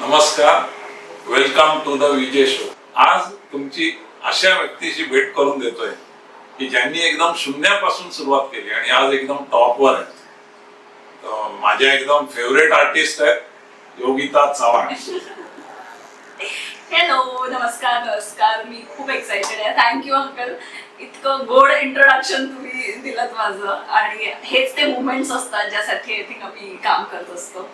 नमस्कार welcome to the Vijay show आज तुमची अशा व्यक्तीशी भेट करून देतोय की ज्यांनी एकदम शून्यापासून सुरुवात केली आणि आज एकदम टॉपवर आहे. माझ्या एकदम फेवरेट आर्टिस्ट आहेत योगिता चव्हाण. हॅलो नमस्कार नमस्कार. मी खूप एक्साइटेड आहे. थँक्यू अंकल इतकं गोड इंट्रोडक्शन तुम्ही दिलं माझं. आणि हेच ते मुवमेंट्स असतात ज्यासाठी आय थिंक आम्ही काम करत असतो.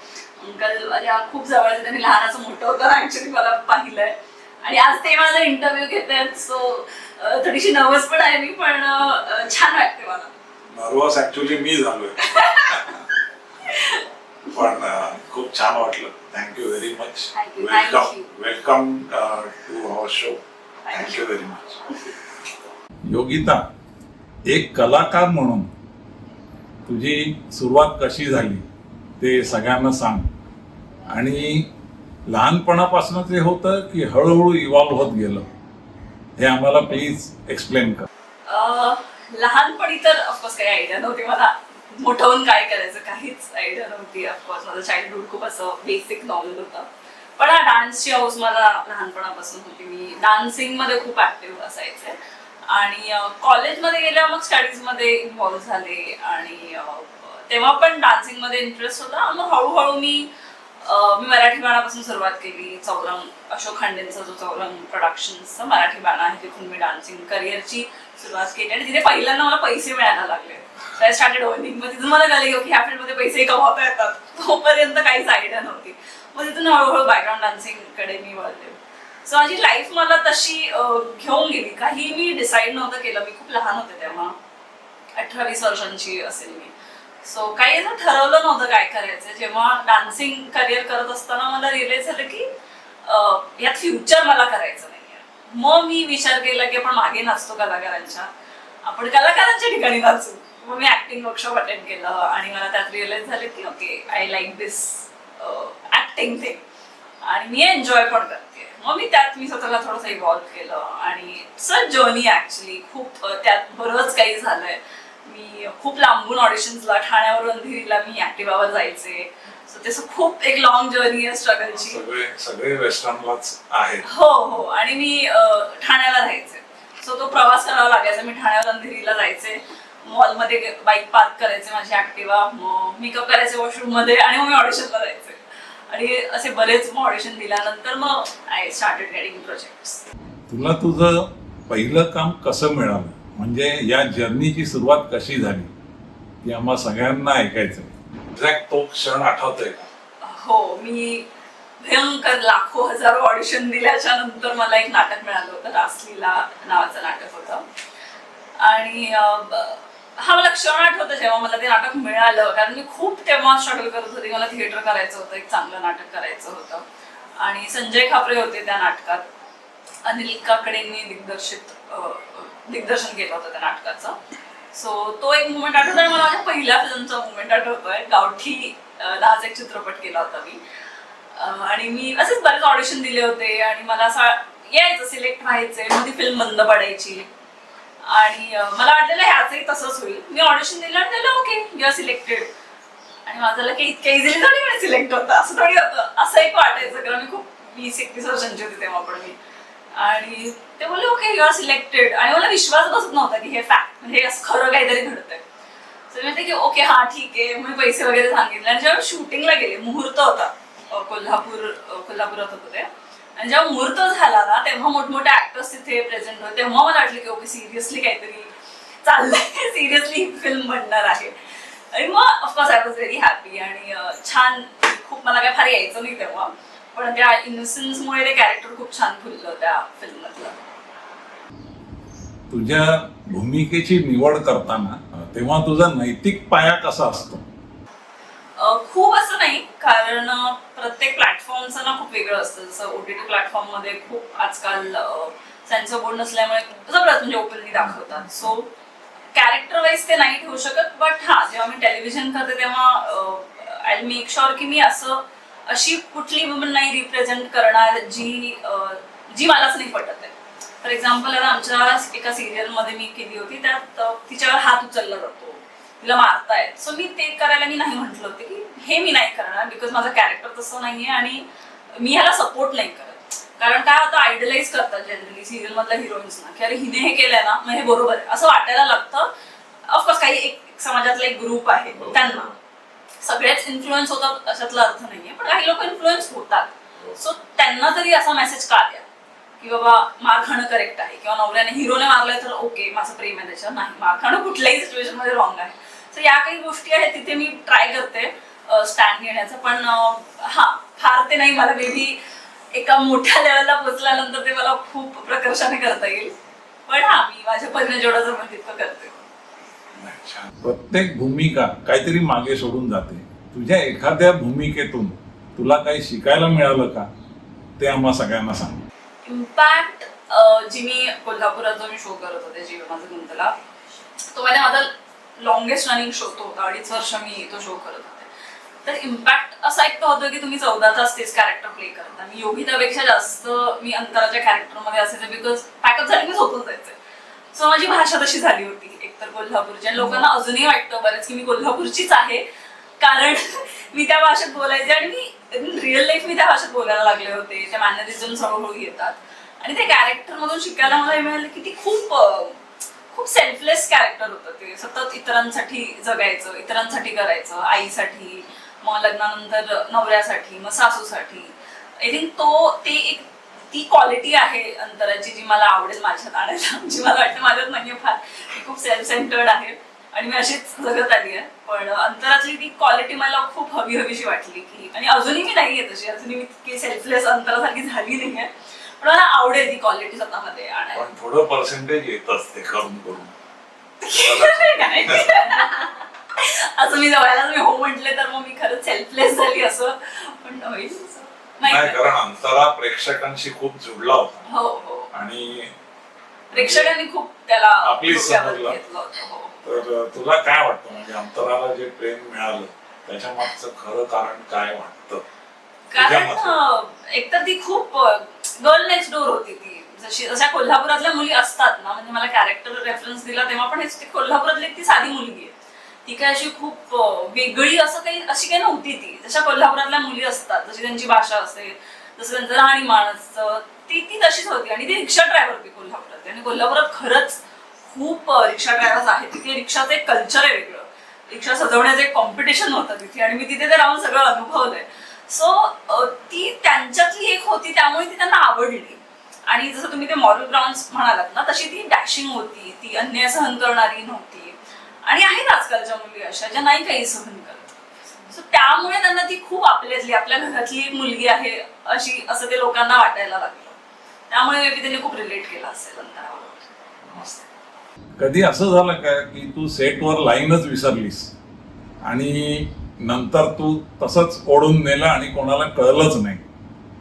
अंकल माझ्या खूप जवळ त्यांनी लहानाचं मोठं होतं ऍक्च्युली मला पाहिलंय. आणि आज ते माझा इंटरव्ह्यू घेत आहेत सो थोडीशी नर्वस पण आहे मी पण छान वाटते मला. नर्वस ऍक्च्युली मी झालोय. पण खूप छान वाटलं. Thank you very much welcome. Welcome to our show thank you very much Yogita एक कलाकार म्हणून तुझी सुरुवात कशी झाली ते सगळ्यांना सांग. आणि लहानपणापासून ते होतं की हळूहळू इव्हॉल्व्ह होत गेलं. हे आम्हाला प्लीज एक्सप्लेन कर. लहानपणी तर ऑफकोर्स काही आयडिया नव्हती. मला मोठं होऊन काय करायचं काहीच आयडिया नव्हती. ऑफकोर्स माझं चाइल्डहुड खूप असं बेसिक नॉलेज होतं. पण हा डान्सची हाऊस मला लहानपणापासून होती. मी डान्सिंगमध्ये खूप ऍक्टिव्ह असायचे. आणि कॉलेजमध्ये गेल्यावर मग स्टडीजमध्ये इन्व्हॉल्व्ह झाले. आणि तेव्हा पण डान्सिंगमध्ये इंटरेस्ट होता. मग हळूहळू मी मी मराठी बाणापासून सुरुवात केली. चौरंग अशोक खांडेंचा जो चौरंग प्रोडक्शनचा मराठी बाणा आहे तिथून मी डान्सिंग करिअरची सुरुवात केली. आणि तिथे पहिल्यांदा मला पैसे मिळायला लागले. तर स्टार्टेड अर्निंग मग तिथून मला कळले की ह्या फील्डमध्ये पैसे कमावता येतात. तोपर्यंत काहीच आयडिया नव्हती. मग तिथून हळूहळू बॅकग्राऊंड डान्सिंगकडे मी वळले. सो माझी लाईफ मला तशी घेऊन गेली. काही मी डिसाईड नव्हतं केलं. मी खूप लहान होते तेव्हा. अठरा वीस वर्षांची असेल मी. सो काही असं ठरवलं नव्हतं काय करायचं. जेव्हा डान्सिंग करिअर करत असताना मला रिअलाइज झालं की यात फ्युचर मला करायचं नाहीये. मग मी विचार केला की आपण मागे नाचतो कलाकारांच्या. आपण कलाकारांच्या ठिकाणी नाचू. मग मी ऍक्टिंग वर्कशॉप अटेंड केलं आणि मला त्यात रिअलाइज झालं की okay I like this acting thing आणि मी एन्जॉय पण करते. मग मी त्यात मी स्वतःला थोडंसं इव्हॉल्व्ह केलं. आणि सर जर्नी ॲक्च्युली खूप त्यात बरंच काही झालंय. मी खूप लांबून ऑडिशन्सला ठाण्यावरून अंधेरीला मी ऍक्टिवावर जायचे. सो खूप एक लॉंग जर्नी आहे स्ट्रगलची सगळे सगळे वेस्टर्नलाच आहेत. हो हो. आणि मी अ, ठाण्याला राहायचे. सो तो प्रवास करावा लागायचा. मी ठाण्यावर अंधेरीला जायचे. मॉलमध्ये बाईक पार्क करायचे माझी ऍक्टिवा मेकअप करायचे वॉशरूममध्ये आणि मग मी ऑडिशनला जायचे. आणि असे बरेच मग ऑडिशन दिल्यानंतर मग आय स्टार्टेड गेटिंग प्रोजेक्ट तुला तुझं पहिलं काम कसं मिळालं? म्हणजे या जर्नीची सुरुवात कशी झाली? ती आम्हा सगळ्यांना ऐकायचं एक्झॅक्ट तो क्षण आठवतोय का? हो मी भयंकर लाखो हजारो ऑडिशन दिल्याच्या नंतर मला एक नाटक मिळालं होतं रासलीला नावाचं नाटक होतं. आणि हा मला क्षण आठवतं जेव्हा मला ते नाटक मिळालं कारण मी खूप तेव्हा स्ट्रगल करत होते. मला थिएटर करायचं होतं एक चांगलं नाटक करायचं होतं. आणि संजय खापरे होते त्या नाटकात. अनिल काकडेंनी दिग्दर्शित दिग्दर्शन केलं होतं त्या नाटकाचं. सो तो एक मुवमेंट आठवतो आणि मला माझ्या पहिल्या फिल्मचा मुवमेंट आठवतोय. गावठी अं, एक चित्रपट केला होता मी. आणि मी असेच बरेच ऑडिशन दिले होते आणि मला असं यायचं सिलेक्ट व्हायचंय मग ती फिल्म बंद पडायची. आणि मला वाटलेलं ह्याचंही तसंच होईल. मी ऑडिशन दिलं आणि त्याला ओके यू आर सिलेक्टेड आणि माझं झालं की इतक्या इझिली थोडी सिलेक्ट होतं. असं थोडी होतं. असं एक वाटायचं कारण मी खूप वीस एकवीस वर्षांची होती तेव्हा पण मी. आणि ते बोलले ओके यू आर सिलेक्टेड आणि मला विश्वास बसत नव्हता की हे फॅक्ट म्हणजे हे असं खरं काहीतरी घडतंय. तर म्हणते की ओके हा ठीक आहे. मी पैसे वगैरे सांगितले. आणि जेव्हा शूटिंगला गेले मुहूर्त होता कोल्हापूर कोल्हापुरात होतं ते. आणि जेव्हा मुहूर्त झाला ना तेव्हा मोठमोठे ऍक्टर्स तिथे प्रेझेंट होते. तेव्हा मला वाटलं की ओके सिरियसली काहीतरी चाललंय. सिरियसली फिल्म बनणार आहे. आणि मग of course I was very happy आणि छान खूप मला काय फार यायचं नाही तेव्हा. पण त्या इनोसन्समुळे ते कॅरेक्टर खूप छान फुललं त्या फिल्ममधलं तुझ्या भूमिकेची निवड करताना तेव्हा तुझा नैतिक पाया कसा असतो? खूप असं नाही कारण प्रत्येक प्लॅटफॉर्मचं ना खूप वेगळं असतं. जसं ओ टी टी प्लॅटफॉर्ममध्ये खूप आजकाल सेन्सर बोर्ड नसल्यामुळे सगळंच म्हणजे ओपनली दाखवतात. सो कॅरेक्टर वाईज ते नाही ठेवू शकत बट हा जेव्हा मी टेलिव्हिजन करते तेव्हा आय मेक शुअर की मी असं अशी कुठली वुमन नाही रिप्रेझेंट करणार जी जी मलाच नाही पटत आहे. फॉर एक्झाम्पल आता आमच्या एका सिरियलमध्ये मी केली होती त्यात तिच्यावर हात उचलला जातो. तिला मारतायत. सो मी ते करायला मी नाही म्हटलं होते की हे मी नाही करणार बिकॉज माझं कॅरेक्टर तसं नाहीये आणि मी ह्याला सपोर्ट नाही करत. कारण काय होतं आयडलाइज करतात जनरली सिरियल मधल्या हिरोईन्सना की अरे हिने हे केलंय ना मग हे बरोबर आहे. असं वाटायला लागतं. ऑफकोर्स काही एक एक समाजातला एक ग्रुप आहे त्यांना. सगळेच इन्फ्लुएन्स होतात अशातला अर्थ नाहीये पण काही लोक इन्फ्लुएन्स होतात. सो त्यांना तरी असा मेसेज का द्या की बाबा मार खाणं करेक्ट आहे किंवा नवऱ्याने हिरोने मारलंय तर ओके माझं प्रेम आहे त्याच्यावर नाही मार खाणं कुठल्याही सिच्युएशनमध्ये रॉंग आहे. सो या काही गोष्टी आहेत तिथे मी ट्राय करते स्टँड घेण्याचं. पण हा फार ते नाही मला बेबी एका मोठ्या लेवलला पोचल्यानंतर ते मला खूप प्रकर्षाने करता येईल. पण हा मी माझ्या परीने जेवढं जमेल तितकं करते. प्रत्येक भूमिका काहीतरी मागे सोडून जाते. तुझ्या एखाद्या भूमिकेतून तुला काही शिकायला मिळालं का? ते आम्हा सगळ्यांना सांग. इम्पॅक्ट जी मी कोल्हापुरात जो मी शो करत होते जीव माझा गुंतला तो माझ्या माझा लॉंगेस्ट रनिंग शो तो होता अडीच वर्ष मी तो शो करत होते. तर इम्पॅक्ट असा एक होतं होतो की तुम्ही चौदा तास तेच कॅरेक्टर प्ले करता. मी योगितापेक्षा जास्त मी अंतराच्या कॅरेक्टरमध्ये असायचे बिकॉज पॅकअप झाले मी झोपून जायचे. सो माझी भाषा तशी झाली होती. एकतर कोल्हापूरची आणि लोकांना अजूनही वाटतं बरंच की मी कोल्हापूरचीच आहे कारण मी त्या भाषेत बोलायचे आणि मी रिअल लाईफ मी त्या भाषेत बोलायला लागले होते. त्या मॅनरिझम हळूहळू येतात. आणि ते कॅरेक्टर मधून शिकायला मला हे मिळालं की ती खूप खूप सेल्फलेस कॅरेक्टर होतं ते. सतत इतरांसाठी जगायचं इतरांसाठी करायचं आईसाठी मग लग्नानंतर नवऱ्यासाठी मग सासूसाठी. आय थिंक तो ते एक ती क्वालिटी आहे अंतराची जी मला आवडेल माझ्यात आणायला. जी मला वाटतं माझ्यात नाहीये फार. ती खूप सेल्फ सेंटर्ड आहे. आणि मी अशीच जगत आली आहे. पण अंतरातली ती क्वालिटी मला खूप हवी हवीशी वाटली की आणि अजूनही मी नाहीये तशी. अजूनही मी तितकी सेल्फलेस अंतरासारखी झाली नाहीये. पण मला आवडेल ती क्वालिटी स्वतःमध्ये आणायला. थोडं पर्सेंटेज येतच ते करून करून? असं मी जवळला मी हो म्हटले तर मग मी खरंच सेल्फलेस झाली असं. पण होईल. नाही. कारण अंतरा प्रेक्षकांशी खूप जुडला होता. हो हो. आणि प्रेक्षकांनी खूप त्याला समजलं. होतं हो. तर तुला काय वाटतं? म्हणजे अंतराला जे प्रेम मिळालं त्याच्या मागचं खरं कारण काय वाटतं? कारण एकतर ती खूप गर्ल नेक्स्ट डोर होती ती. जशी जशा कोल्हापुरातल्या मुली असतात ना म्हणजे मला कॅरेक्टर रेफरन्स दिला तेव्हा पण कोल्हापुरातली ती साधी मुलगी आहे. ती काय अशी खूप वेगळी असं काही अशी काही नव्हती ती. जशा कोल्हापुरातल्या मुली असतात जशी त्यांची भाषा असते जसं त्यांचं राहणीमान असतं ती ती तशीच होती. आणि ती रिक्षा ड्रायव्हर होती कोल्हापुरात आणि कोल्हापुरात खरंच खूप रिक्षा ड्रायव्हर्स आहेत. तिथे रिक्षाचं एक कल्चर आहे वेगळं. रिक्षा सजवण्याचं एक कॉम्पिटिशन होतं तिथे. आणि मी तिथे ते राहून सगळं अनुभवलंय. सो ती त्यांच्यातली एक होती त्यामुळे ती त्यांना आवडली. आणि जसं तुम्ही ते मॉरल ग्राउंड म्हणालात ना तशी ती डॅशिंग होती. ती अन्याय सहन करणारी नव्हती. आणि आहेत आजकालच्या मुली अशा ज्या नाही काही सहन करत. सो त्यामुळे त्यांना ती खूप आपल्यातली आपल्या घरातली एक मुलगी आहे अशी असं ते लोकांना वाटायला लागलं. त्यामुळे maybe त्यांनी खूप रिलेट केलं असेल अंतरावर. कधी असं झालं का की तू सेटवर लाईनच विसरलीस? आणि नंतर तू तसंच ओढून नेलं आणि कोणाला कळलंच नाही.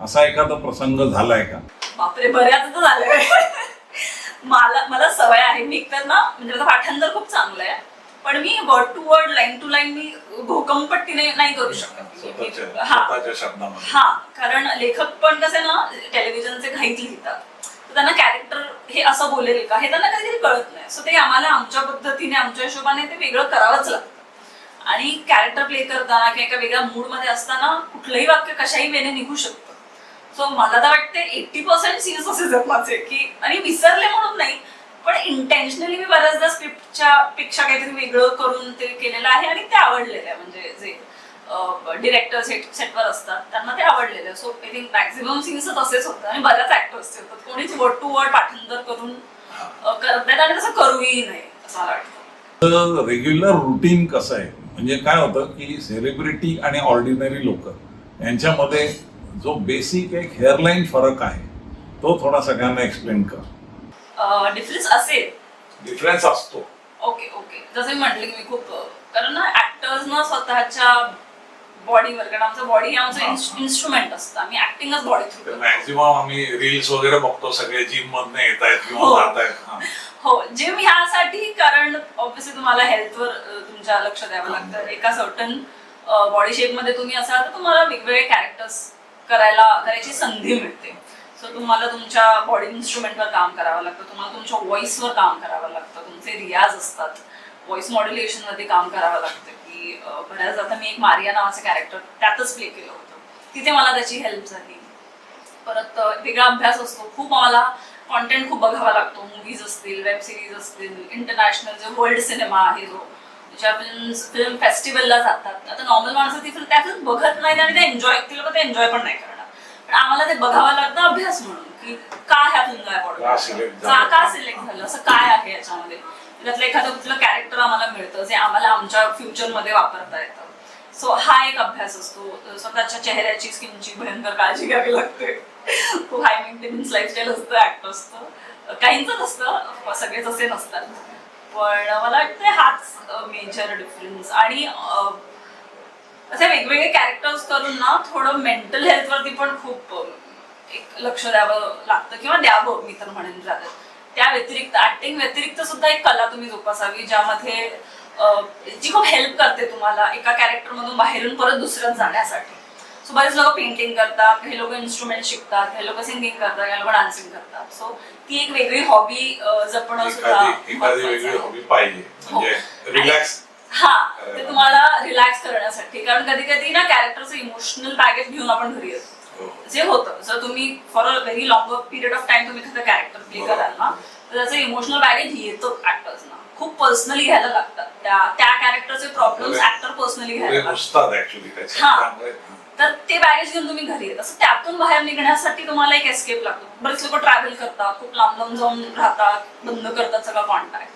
असा एखादा प्रसंग झालाय का? बापरे बऱ्याच झालंय. मला मला सवय आहे. मी एकतर ना म्हणजे माझं पाठांतर खूप चांगलं आहे पण मी word to word line to line मी भोकंपट्टीने नाही करू शकत. हा. हा कारण लेखक पण कसे ना टेलिव्हिजनचे घाईत लिहितात. तर त्यांना कॅरेक्टर हे असं बोलेल का हे त्यांना कधीतरी कळत नाही. सो ते आम्हाला आमच्या पद्धतीने आमच्या हिशोबाने ते वेगळं करावंच लागतं. आणि कॅरेक्टर प्ले करताना किंवा एका वेगळ्या मूडमध्ये असताना कुठलंही वाक्य कशाही वेने निघू शकतं. सो मला तर वाटते एट्टी पर्सेंट सीन्स असे माझे की आणि विसरले म्हणून नाही पण इंटेन्शनली मी बऱ्याचदा स्क्रिप्टच्या पेक्षा काहीतरी वेगळं करून ते केलेलं आहे आणि ते आवडलेलं आहे. म्हणजे जे डिरेक्टर सेट सेटवर असतात त्यांना ते आवडलेलं आहे. So I think maximum scenes तसेच होतं आणि बऱ्याच ऍक्टर्स होतात. कोणीच वर्ड टू वर्ड पाठांतर करून करत नाही. आणि तसं करूही नाही असं मला वाटतं. रेग्युलर रुटीन कसं आहे? म्हणजे काय होतं की सेलिब्रिटी आणि ऑर्डिनरी लोक यांच्यामध्ये जो बेसिक एक हेअरलाईन फरक आहे तो थोडा सगळ्यांना एक्सप्लेन कर. डिफरन्स असेल. डिफरन्स असतो. ओके ओके जसं मी म्हटलं की मी खूप कारण ना ऍक्टर्स ना स्वतःच्या बॉडीवर कारण आमचं बॉडी हे आमचं इन्स्ट्रुमेंट असतं. आम्ही ऍक्टिंगच बॉडी थ्रू मॅक्झिमम आम्ही रील्स वगैरे बघतो सगळे जिम मधनं येत आहेत किंवा हो. जात आहेत हा. हो जिम ह्यासाठी कारण ऑब्व्हियसली तुम्हाला हेल्थवर तुमच्या लक्ष द्यावं लागतं. एका सर्टन बॉडी शेपमध्ये तुम्ही असाल तर तुम्हाला वेगवेगळे कॅरेक्टर्स करायला करायची संधी मिळते. तर तुम्हाला तुमच्या बॉडी इन्स्ट्रुमेंटवर काम करावं लागतं. तुम्हाला तुमच्या व्हॉइसवर काम करावं लागतं. तुमचे रियाज असतात. व्हॉइस मॉड्युलेशनमध्ये काम करावं लागतं की बऱ्याच आता मी एक मारिया नावाचं कॅरेक्टर त्यातच प्ले केलं होतं. तिथे मला त्याची हेल्प झाली. परत वेगळा अभ्यास असतो. खूप आम्हाला कॉन्टेंट खूप बघावा लागतो. मूवीज असतील वेब सिरीज असतील इंटरनॅशनल जो वर्ल्ड सिनेमा आहे जो ज्या फिल्म फिल्म फेस्टिवलला जातात. आता नॉर्मल माणसं ती फिल्म त्या फिल्म बघत नाही आणि ते एन्जॉय केलं पण ते एन्जॉय पण नाही करत. आम्हाला ते बघावं लागतं अभ्यास म्हणून की का ह्या का का झालं? का सिलेक्ट झालं? असं काय आहे याच्यामध्ये? त्यातलं एखादं कुठलं कॅरेक्टर आम्हाला मिळतं जे आम्हाला आमच्या फ्युचरमध्ये वापरता येतं. सो हा एक अभ्यास असतो. स्वतःच्या चेहऱ्याची स्किनची भयंकर काळजी घ्यावी लागते. खूप हाय मेंटेनन्स लाईफस्टाईल असतं ऍक्टर्सचं काहींच नसतं सगळेच असे नसतात. पण मला वाटतं हाच मेजर डिफरन्स आणि अं, असे वेगवेगळे कॅरेक्टर्स करून ना थोडं मेंटल हेल्थवरती पण खूप एक लक्ष द्यावं लागतं किंवा द्यावं मी तर म्हणेन rather. त्या व्यतिरिक्त ऍक्टिंग व्यतिरिक्त सुद्धा एक कला तुम्ही जोपासावी ज्यामध्ये जी खूप हेल्प करते तुम्हाला एका कॅरेक्टर मधून बाहेरून परत दुसऱ्यात जाण्यासाठी सो बरेच लोक पेंटिंग करतात काही लोक इन्स्ट्रुमेंट शिकतात काही लोक सिंगिंग करतात काही लोक डान्सिंग करतात सो ती एक वेगळी हॉबी जपणं सुद्धा. हॉबी पाहिजे म्हणजे हो. रिलॅक्स हा ते तुम्हाला रिलॅक्स करण्यासाठी. कारण कधी कधी ना कॅरेक्टरचं इमोशनल बॅगेज घेऊन आपण घरी येतो. जे होतं जर तुम्ही for a very long period of time तुम्ही एखादं कॅरेक्टर प्ले. कराल ना तर त्याचं इमोशनल बॅगेज येतं ऍक्टर्सना खूप पर्सनली घ्यायला लागतात. त्या त्या कॅरेक्टरचे प्रॉब्लेम्स. ऍक्टर पर्सनली घ्यायला लागतात. हा. तर ते बॅगेज घेऊन तुम्ही घरी येत. असं त्यातून बाहेर निघण्यासाठी तुम्हाला एक एस्केप लागतो. बरेच लोक ट्रॅव्हल करतात खूप लांब लांब जाऊन राहतात बंद करतात सगळा कॉन्टॅक्ट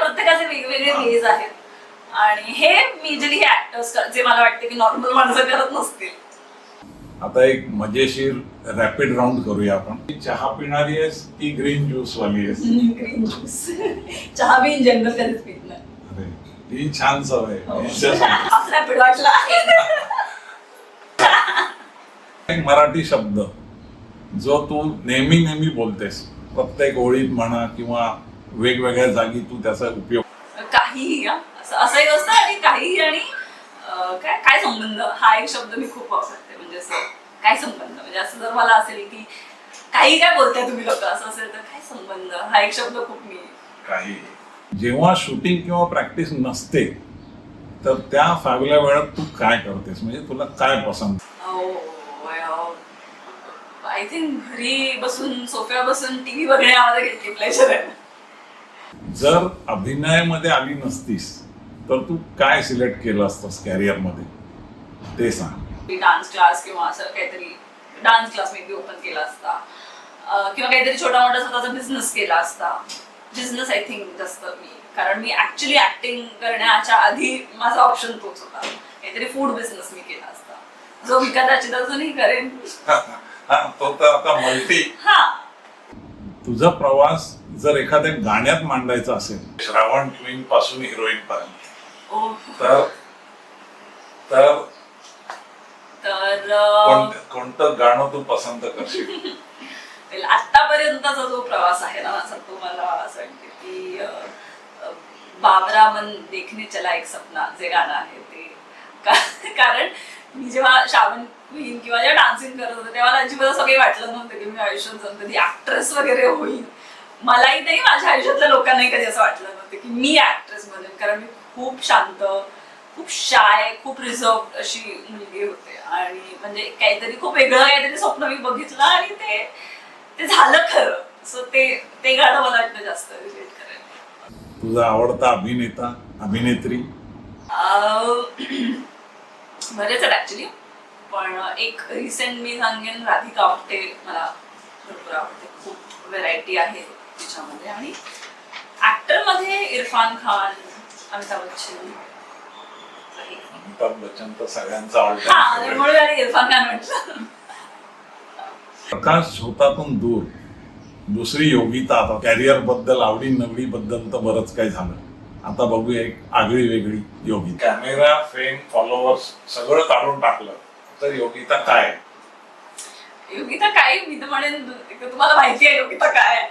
प्रत्येकाचे वेगवेगळे वेज आहेत. आणि हे हे ऍक्टर्स जे मला वाटते की नॉर्मल माणसं करत नसतील. आता एक मजेशीर रॅपिड राऊंड करूया आपण. चहा पिणारी आहेस की ग्रीन ज्यूस वाली आहेस. ग्रीन ज्यूस चहा बी इन जनरल कधीच पित नाही. अरे ही छान सवय हो. आहे. वाटला. एक मराठी शब्द जो तू नेहमी नेहमी बोलतेस. प्रत्येक ओळीत म्हणा किंवा वेगवेगळ्या जागी तू त्याचा उपयोग काहीही हा. असं असं एक असतं आणि काहीही आणि काय काय संबंध? हा एक शब्द मी खूप वापरते म्हणजे असं काय संबंध? म्हणजे असं जर मला असेल की काही काय बोलताय तुम्ही लोक असं असेल तर काय संबंध? हा एक शब्द खूप मी काही. जेव्हा शूटिंग किंवा प्रॅक्टिस नसते तर त्या फावल्या वेळात तू काय करतेस? म्हणजे तुला काय पसंत? आय थिंक घरी बसून सोफ्या बसून टीव्ही बघणे आम्हाला घेतली प्लेजर आहे. जर अभिनयामध्ये आली नसतीस तर तू काय सिलेक्ट केलं असतंस कॅरियरमध्ये? ते सांग. डान्स क्लास किंवा असं काहीतरी डान्स क्लास मे ओपन केला असता. किंवा काहीतरी छोटा मोठा स्वतःचा बिझनेस केला असता. बिझनेस आय थिंक जास्त मी. कारण मी ऍक्च्युली ऍक्टिंग करण्याच्या आधी माझा ऑप्शन तोच होता. काहीतरी फूड बिझनेस मी केला असता. जो मी कदाचित अजूनही करेन. हा तो तर आता मल्टी हा. तुझा प्रवास जर एखाद्या गाण्यात मांडायचा असेल श्रावण क्वीन पासून हिरोईन पर्यंत. तर तर तर कोणतं कोणतं गाणं तू पसंत करशील? आतापर्यंतचा जो प्रवास आहे ना माझा तो मला असं वाटतं की अं, बाबरा मन देखने चला एक सपना जे गाणं आहे ते. का- कारण मी जेव्हा श्रावण क्वीन किंवा जेव्हा डान्सिंग करत होते तेव्हा मला अजिबात असं काही वाटलं नव्हतं की मी आयुष्यात जाऊन कधी ऍक्ट्रेस वगैरे होईल मलाही नाही माझ्या आयुष्यातल्या लोकांनाही कधी असं वाटलं नव्हतं की मी ऍक्ट्रेस बनेन कारण मी खूप शांत खूप शाय खूप रिझर्व अशी मुलगी होते. आणि म्हणजे काहीतरी खूप वेगळं काहीतरी स्वप्न मी बघितलं आणि ते ते झालं खरं. सो ते ते गाणं मला वाटतं जास्त रिलेट करेल तुझा आवडता अभिनेता अभिनेत्री? बरेच आहेत ऍक्च्युली पण एक रिसेंट मी सांगेन राधिका आपटे मला भरपूर आवडते. खूप व्हेरायटी आहे तिच्यामध्ये. आणि ऍक्टरमध्ये इरफान खान अमिताभ बच्चन आहे. अमिताभ बच्चन तर सगळ्यांचा ऑल हा त्यामुळे आणि इरफान खान म्हटलं. प्रकाश झोतातून दूर. दुसरी योगिता आता कॅरियरबद्दल आवडी नवडी बद्दल तर बरंच काही झालं. आता बघूया एक आगळी वेगळी योगी कॅमेरा फेम फॉलोअर्स सगळं काढून टाकलं. तर योगिता काय? योगिता काय? मी तर म्हणेन तुम्हाला माहिती आहे योगिता काय आहे.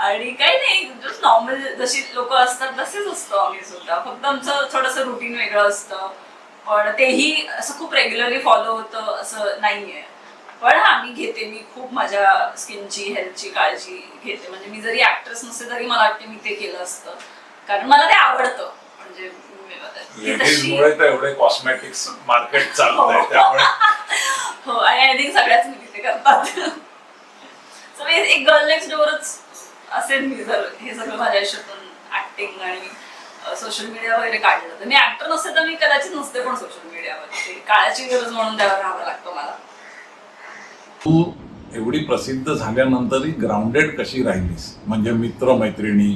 आणि काही नाही जस्ट नॉर्मल जशी लोक असतात तसेच असतो आम्ही सुद्धा. फक्त आमचं थोडंसं रुटीन वेगळं असतं. पण तेही असं खूप रेग्युलरली फॉलो होतं असं नाहीये. पण हा मी घेते मी खूप माझ्या स्किनची हेल्थची काळजी घेते. म्हणजे मी जरी ऍक्ट्रेस नसते तरी मला वाटते मी ते केलं असतं. कारण मला ते आवडतं. म्हणजे मी लेडीज तशी- मुळे तर एवढे कॉस्मेटिक्स मार्केट चालत आहे हो. त्यामुळे. हो आणि आय थिंक सगळ्याच करतात. सो एक गर्ल नेक्स्ट डोअरच असेल मी जर हे सगळं माझ्या आयुष्यातून ऍक्टिंग आणि सोशल मीडिया वगैरे काढलं तर मी ऍक्टर नसते तर मी कदाचित नसते पण सोशल मीडियावर ते काळाची गरज म्हणून त्यावर राहावं लागतं मला. तू एवढी प्रसिद्ध झाल्यानंतरही ग्राउंडेड कशी राहिलीस? म्हणजे मित्र मैत्रिणी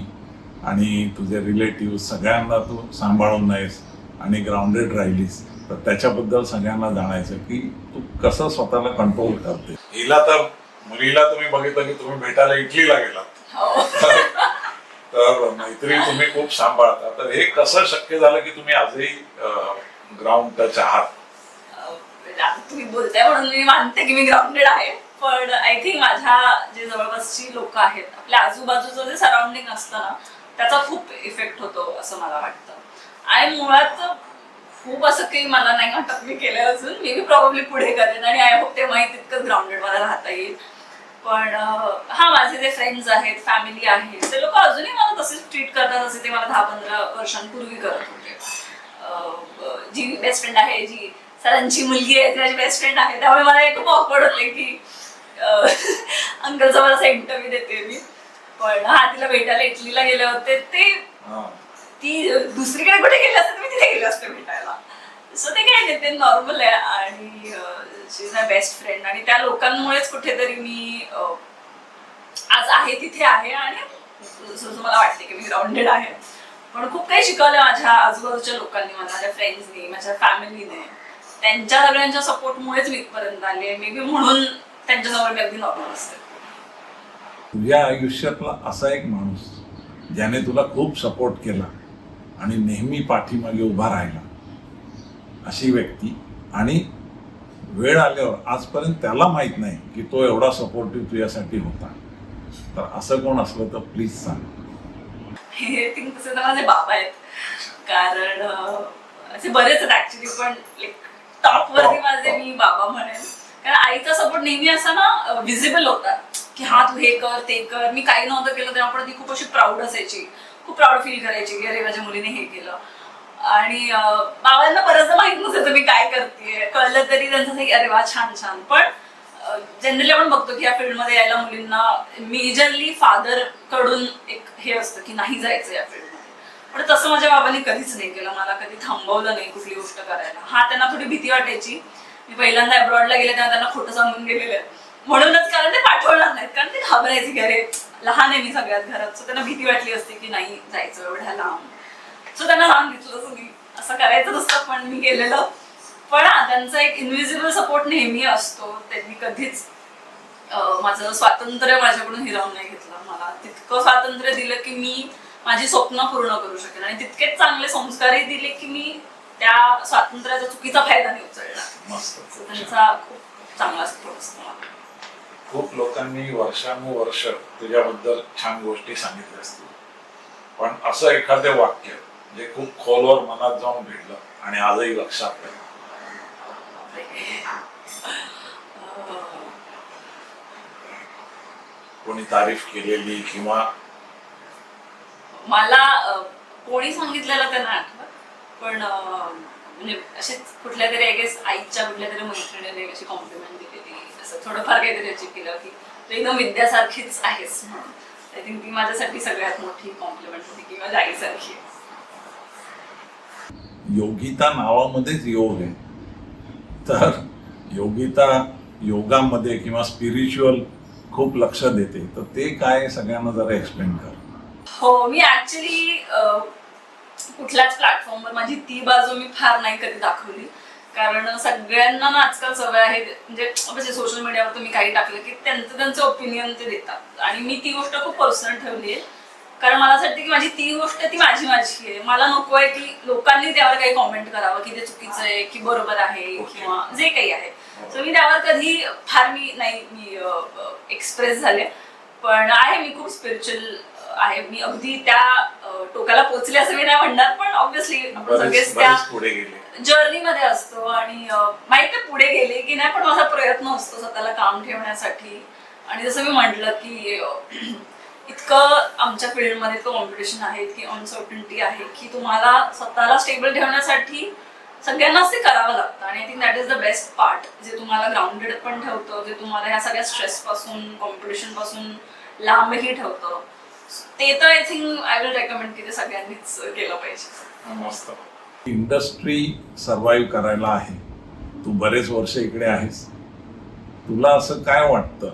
आणि तुझे रिलेटिव्ह सगळ्यांना तू सांभाळून नाहीस आणि ग्राउंडेड राहिलीस. तर त्याच्याबद्दल सगळ्यांना जाणायचं की तू कसं स्वतःला कंट्रोल करते हिला तर मुलीला तुम्ही बघितलं की तुम्ही भेटायला इटलीला गेलात. हो हो. तर मैत्री तुम्ही खूप सांभाळता. तर हे कसं शक्य झालं की तुम्ही आजही ग्राउंड टच आहात? आता तुम्ही बोलताय म्हणून मी मानते की मी ग्राउंडेड आहे. पण आय थिंक माझ्या जे जवळपासची लोक आहेत आपल्या आजूबाजूचं जे सराउंडिंग असतं ना त्याचा खूप इफेक्ट होतो असं मला वाटतं. आणि मुळात खूप असं काही मला नाही वाटत मी केलं अजून. मी बी प्रॉब्ली पुढे करेन आणि आय होप तेव्हाही तितकंच ग्राउंडेड मला राहता येईल. पण हा माझे जे फ्रेंड्स आहेत फॅमिली आहे ते लोक अजूनही मला तसेच ट्रीट करतात असे ते मला दहा पंधरा वर्षांपूर्वी करत होते. जी बेस्ट फ्रेंड आहे जी सरांची मुलगी आहे ती माझी बेस्ट फ्रेंड आहे. त्यामुळे मला हे खूप ऑकवर्ड होते की अंकलचा मला असा इंटरव्ह्यू देते मी. पण हा तिला भेटायला इटलीला गेले होते. ते. ती दुसरीकडे कुठे गेली असते मी तिथे गेले असते भेटायला. सो ते काय नाही ते नॉर्मल आहे आणि she is my best friend आणि त्या लोकांमुळेच कुठेतरी मी आज आहे तिथे आहे आणि जसं मला वाटते की मी ग्राउंडेड आहे. पण खूप काही शिकवलं माझ्या आजूबाजूच्या लोकांनी मला माझ्या फ्रेंड्सनी माझ्या फॅमिलीने त्यांच्या सगळ्यांच्या सपोर्टमुळेच मी इथपर्यंत आले मे बी म्हणून त्यांच्यासमोर मी अगदी नॉर्मल असते. तुझ्या आयुष्यातला असा एक माणूस ज्याने तुला खूप सपोर्ट केला आणि नेहमी पाठीमागे उभा राहिला. अशी व्यक्ती आणि वेळ आल्यावर आजपर्यंत त्याला माहीत नाही की तो एवढा सपोर्टिव्ह तुझ्यासाठी होता. तर असं कोण असलं तर प्लीज सांग. हे थिंक तसे तर माझे बाबा आहेत. कारण असे बरेच आहेत ऍक्च्युली पण लाईक टॉप वरती माझे मी बाबा म्हणेन. कारण आईचा सपोर्ट नेहमी असा ना विजिबल होता. की हा तू हे कर ते कर. मी काही नव्हतं केलं तेव्हा पण ती खूप अशी प्राऊड असायची. खूप प्राऊड फील करायची. की अरे माझ्या मुलीने हे केलं. आणि बाबांना बरंचदा माहीत नसायचं मी काय करते कळलं तरी त्यांचं अरे वा छान छान. पण जनरली आपण बघतो की या फील्डमध्ये यायला मुलींना मेजरली फादरकडून एक हे असतं की नाही जायचं या फील्डमध्ये. पण तसं माझ्या बाबांनी कधीच नाही केलं. मला कधी थांबवलं नाही कुठली गोष्ट करायला. हा त्यांना थोडी भीती वाटायची. मी पहिल्यांदा अब्रॉडला गेले तेव्हा त्यांना खोटं सांगून गेलेलं म्हणूनच कारण ते पाठवणार नाहीत. कारण ते घाबरायचे की अरे लहान आहे मी सगळ्यात घरात. सो त्यांना भीती वाटली असते की नाही जायचं एवढ्या लांब. सो त्यांना सांगितलं तुम्ही असं करायचं नसतं पण मी गेलेलं. पण त्यांचा एक इनविजिबल सपोर्ट नेहमी असतो. त्यांनी कधीच माझं स्वातंत्र्य माझ्याकडून हिरावून नाही घेतलं. मला तितकं स्वातंत्र्य दिलं की मी माझी स्वप्न पूर्ण करू शकेन. आणि तितकेच चांगले संस्कारही दिले की मी त्या स्वातंत्र्याचा चुकीचा फायदा नाही उचलला मस्त. खूप छान. त्यांचा खूप चांगला सपोर्ट असतो मला. खूप लोकांनी वर्षानुवर्ष तुझ्याबद्दल छान गोष्टी सांगितल्या असतील. पण असं एखादं वाक्य जे खूप खोलवर मनात जाऊन भेटलं आणि आजही लक्षात आहे. कोणी तारीफ केलेली किंवा मला कोणी सांगितलेलं त्यांना आठवत पण म्हणजे असेच कुठल्या तरी आय गेस आईच्या कुठल्या तरी मैत्रिणीने अशी कॉम्प्लिमेंट दिलेली. असं थोडंफार काहीतरी अचीव केलं की तू एकदम विद्यासारखीच आहेस म्हणून. आय थिंक ती माझ्यासाठी सगळ्यात मोठी कॉम्प्लिमेंट होती की माझ्या आईसारखी आहे. योगिता नावामध्येच योग आहे. तर योगिता योगामध्ये किंवा स्पिरिच्युअल खूप लक्ष देते. तर ते काय सगळ्यांना जरा एक्सप्लेन कर. हो मी ऍक्च्युली कुठल्याच प्लॅटफॉर्मवर माझी ती बाजू मी फार नाही कधी दाखवली. कारण सगळ्यांना ना आजकाल सवय आहे म्हणजे सोशल मीडियावर तुम्ही काही टाकलं की त्यांचं त्यांचं ओपिनियन ते देतात. आणि मी ती गोष्ट खूप पर्सनल ठेवली आहे. कारण मला असं वाटतं की माझी ती गोष्ट ती माझी माझी आहे. मला नको आहे की लोकांनी त्यावर काही कॉमेंट करावं की ते चुकीचं आहे की बरोबर आहे. किंवा जे काही आहे. सो मी त्यावर कधी फार मी नाही मी एक्सप्रेस झाले. पण आहे मी खूप स्पिरिच्युअल आहे. मी अगदी त्या टोकाला पोहोचले असं मी नाही म्हणणार पण ऑब्व्हियसली आपण सगळेच त्या जर्नी मध्ये असतो. आणि माहीत नाही पुढे गेले की नाही पण माझा प्रयत्न असतो स्वतःला काम ठेवण्यासाठी. आणि जसं मी म्हटलं की इतकं आमच्या फील्डमध्ये इतकं कॉम्पिटिशन आहे इतकी अनसर्टनिटी आहे की तुम्हाला स्वतःला स्टेबल ठेवण्यासाठी सगळ्यांनाच ते करावं लागतं. आणि I think that is the best part जे तुम्हाला ग्राउंडेड पण ठेवतं जे तुम्हाला ह्या सगळ्या स्ट्रेस पासून कॉम्पिटिशनपासून लांबही ठेवतं. ते तर I think I will recommend की ते सगळ्यांनीच केलं पाहिजे. मस्त. इंडस्ट्री सर्वाईव्ह करायला आहे. तू बरेच वर्ष इकडे आहेस. तुला असं काय वाटतं?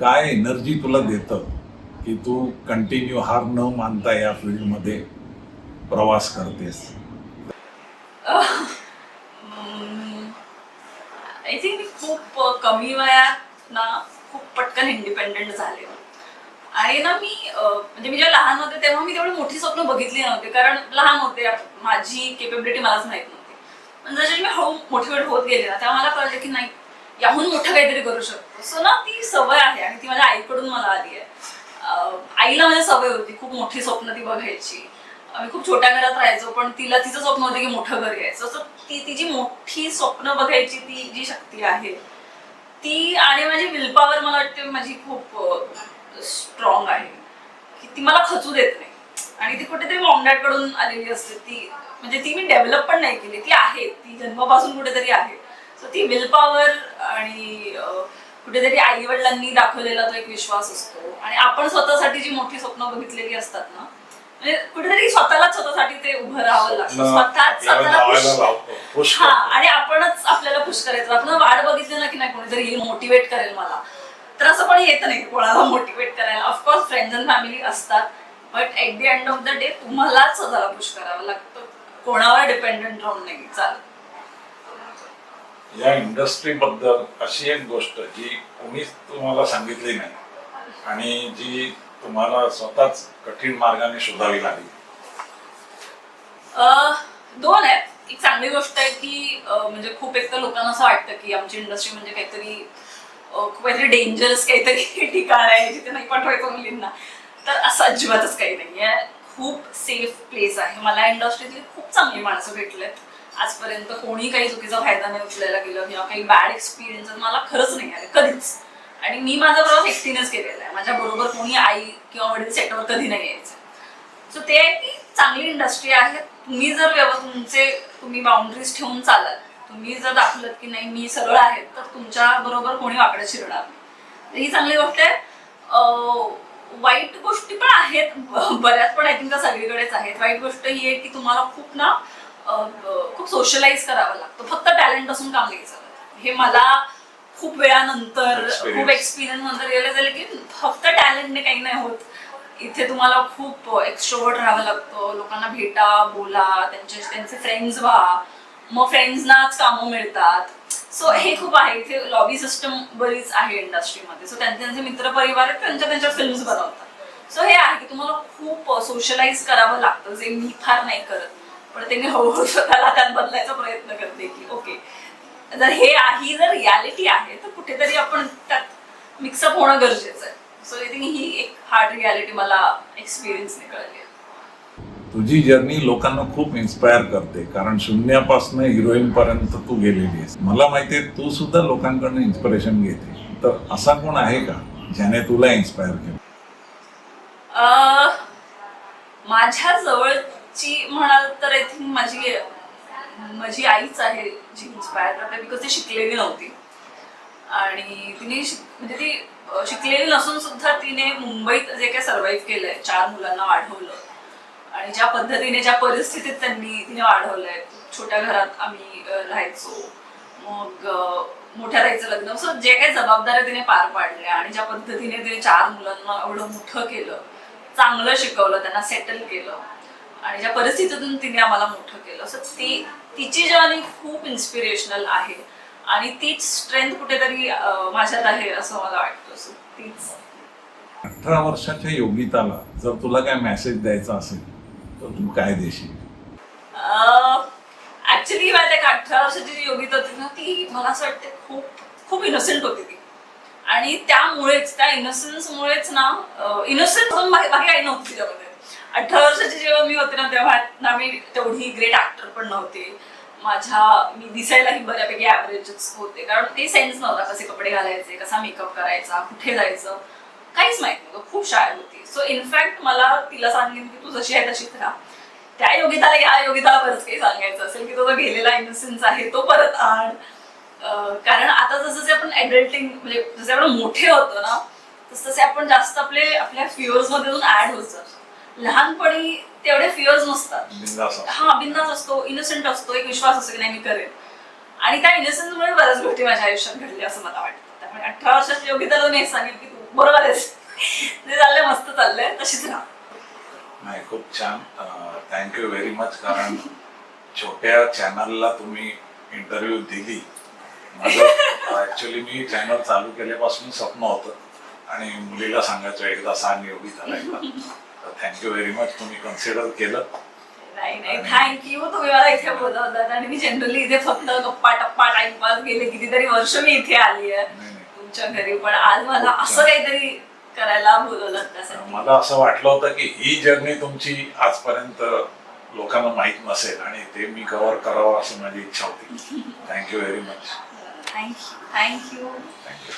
काय एनर्जी तुला देतं? की तू कंटिन्यू हार न मानता या फील्डमध्ये प्रवास करतेस. आय थिंक मी खूप कमी वयात ना खूप पटकन इंडिपेंडंट झाले. आणि ना मी म्हणजे मी जेव्हा लहान होते तेव्हा मी तेवढी मोठी स्वप्न बघितली नव्हती. कारण लहान होते माझी केपेबिलिटी मलाच माहीत नव्हती. पण जसे मी हळू मोटिवेट होत गेले ना तेव्हा मला कळलं की नाही याहून मोठं काहीतरी करू शकतो. सो ना ती सवय आहे आणि ती माझ्या आईकडून मला आली आहे. आईला माझी सवय होती खूप मोठी स्वप्न ती बघायची. आम्ही खूप छोट्या घरात राहायचो पण तिला तिचं स्वप्न होतं की मोठं घर घ्यायचं. असं ती तिची मोठी स्वप्न बघायची ती जी शक्ती आहे ती आणि माझी विल्पावर मला वाटते माझी खूप स्ट्रॉंग आहे. की ती मला खचू देत नाही. आणि ती कुठेतरी मॉमडॅडकडून आलेली असते. ती म्हणजे ती मी डेव्हलप पण नाही केली. ती आहे. ती जन्मापासून कुठेतरी आहे. सो ती विलपावर आणि कुठेतरी आई वडिलांनी दाखवलेला तो एक विश्वास असतो. आणि आपण स्वतःसाठी जी मोठी स्वप्न बघितलेली असतात ना म्हणजे कुठेतरी स्वतःलाच स्वतःसाठी ते उभं राहावं लागतं. स्वतःच स्वतःला हा. आणि आपणच आपल्याला खुश करायचं. आपण वाट बघितली ना की नाही कोणीतरी मोटिवेट करेल मला. तर असं पण येत नाही कोणाला मोटिवेट करायला. Of course friends and family असतात. But at the end of the day तुम्हालाच स्वतःला पुश करावं लागतं. कोणावर डिपेंडंट राहून नाही. चालेल. या इंडस्ट्री बद्दल अशी एक गोष्ट जी कोणीच तुम्हाला सांगितली नाही आणि जी तुम्हाला स्वतःच कठीण मार्गाने शोधावी लागली. दोन आहेत. एक चांगली गोष्ट आहे की म्हणजे खूप एक तर लोकांना असं वाटतं की आमची इंडस्ट्री म्हणजे काहीतरी खूप काहीतरी डेंजरस काहीतरी ठिकाण आहे जिथे नाही पाठवायचं मुलींना. तर असं अजिबातच काही नाही आहे खूप सेफ प्लेस आहे. मला इंडस्ट्रीतली खूप चांगली माणसं भेटलेत. आजपर्यंत कोणी काही चुकीचा फायदा नाही उचलायला गेलं किंवा काही बॅड एक्सपिरियन्स मला खरंच नाही आले कधीच. आणि मी माझा प्रवास एकटीनेच केलेला आहे. माझ्या बरोबर कोणी आई किंवा वडील सेटवर कधी नाही यायचं. सो ते आहे की चांगली इंडस्ट्री आहे. तुम्ही जर व्यवस्थित तुमचे तुम्ही बाउंड्रीज ठेवून चालाल तुम्ही जर दाखवलं की नाही मी सरळ आहे तर तुमच्या बरोबर कोणी वाकडं शिरणार नाही. ही चांगली गोष्ट आहे. वाईट गोष्टी पण आहेत. बऱ्याच पण आय थिंक त्या सगळीकडेच आहेत. वाईट गोष्ट ही आहे की तुम्हाला खूप ना खूप सोशलाइज करावं लागतं. फक्त टॅलेंट असून काम नाही चालत हे मला खूप वेळानंतर. खूप एक्सपिरियन्स नंतर रिअलाइज झालं की फक्त टॅलेंटने काही नाही होत. इथे तुम्हाला खूप एक्स्ट्रोवर्ट राहावं लागतं. लोकांना भेटा बोला त्यांचे त्यांचे फ्रेंड्स व्हा. मग फ्रेंड्सनाच कामं मिळतात. सो हे खूप आहे. इथे लॉबी सिस्टम बरीच आहे इंडस्ट्रीमध्ये सो त्यांचे त्यांचे मित्र परिवार आहेत त्यांच्या त्यांच्या फिल्म्स बनवतात. सो हे आहे की तुम्हाला खूप सोशलाइज करावं लागतं. जे मी फार नाही करत. पण ते मी हळूहळू स्वतःला त्यात बदलायचा प्रयत्न करते की ओके जर हे ही जर रियालिटी आहे तर कुठेतरी आपण त्यात मिक्सअप होणं गरजेचं आहे. सो आय थिंक ही एक हार्ड रियालिटी मला एक्सपिरियन्स कळली. तुझी जर्नी लोकांना खूप इन्स्पायर करते कारण शून्यापासून हिरोईन पर्यंत तू गेलेली आहेस. मला माहितीये तू सुद्धा लोकांकडनं इन्स्पिरेशन घेते. तर असा कोण आहे का ज्याने तुला इन्स्पायर केलं? माझ्या ची म्हणाल तर आय थिंक माझी माझी आईच आहे जी इन्स्पायर करते बिकॉज ती शिकलेली नव्हती. आणि तिने शिक- म्हणजे ती शिकलेली नसून सुद्धा तिने मुंबईत जे काही सर्व्हाइव्ह केलंय चार मुलांना वाढवलं. आणि ज्या पद्धतीने ज्या परिस्थितीत त्यांनी तिने वाढवलंय. छोट्या घरात आम्ही राहायचो. मग मोठ्या राहायचं लग्न. सो जे काही जबाबदाऱ्या तिने पार पाडल्या आणि ज्या पद्धतीने तिने चार मुलांना एवढं मोठं केलं चांगलं शिकवलं त्यांना सेटल केलं. आणि ज्या परिस्थितीतून तिने आम्हाला मोठं केलं. असं ती तिची जर्नी खूप इन्स्पिरेशनल आहे. आणि तीच स्ट्रेंथ कुठेतरी माझ्यात आहे असं मला वाटतं. तीच. अठरा वर्षाच्या योगिताला जर तुला काय मेसेज द्यायचा असेल तर तू काय देशील? ऍक्च्युली माहिती का अठरा वर्षाची जी योगिता होती ना ती मला असं वाटते खूप खूप इनोसेंट होती ती. आणि त्यामुळेच त्या इनोसेन्समुळेच ना बाकी बाकी काही नव्हती तिच्यामध्ये. अठरा वर्षाची जेव्हा मी होते ना तेव्हा ना मी तेवढी ग्रेट ऍक्टर पण नव्हते. माझ्या मी दिसायलाही बऱ्यापैकी ॲव्हरेजच होते. कारण ते सेन्स नव्हता कसे कपडे घालायचे कसा मेकअप करायचा कुठे जायचं. काहीच माहीत नव्हतं. खूप शाळेत होती. सो इनफॅक्ट मला तिला सांगेन की तू जशी आहे तशीच राहा. त्या योगिताला या योगिताला परत काही सांगायचं असेल की तो जो गेलेला इनोसेन्स आहे तो परत आण. कारण आता जसं जसे आपण ऍडल्टिंग म्हणजे जसे आपण मोठे होतो ना तस तसे आपण जास्त आपले आपल्या फिअर्समध्ये ऍड होत जातो. लहानपणी तेवढे फिअर्स नसतात. हा बिंदास असतो इनोसेंट असतो एक विश्वास असतो की नाही मी करेन. आणि त्या इनोसेन्समुळे बऱ्याच गोष्टी माझ्या आयुष्यात घडल्या असं मला वाटतं. त्यामुळे अठरा वर्षाच्या योगिताला मी सांगेन की तू बरोबर आहेस. जे चाललंय मस्त चाललंय तशीच राहा. नाही खूप छान. थँक्यू व्हेरी मच कारण छोट्या चॅनलला तुम्ही इंटरव्ह्यू दिली. माझं ऍक्च्युली मी चॅनल चालू केल्यापासून स्वप्न होतं. आणि मुलीला सांगायचो एकदा सांग योगिताला एकदा. तर थँक्यू व्हेरी मच तुम्ही कन्सिडर केलं? नाही नाही. थँक्यू तुम्ही मला इथे बोलवलं आणि मी जनरली इथे फक्त गप्पा टप्पा टाइमपास गेले कितीतरी वर्ष मी इथे आली आहे. तुमच्या घरी. पण आज मला असं काहीतरी करायला बोलवलं त्यासाठी. मला असं वाटलं होतं की ही जर्नी तुमची आजपर्यंत लोकांना माहीत नसेल आणि ते मी कव्हर करावं असं माझी इच्छा होती. Thank you very much thank you thank you thank you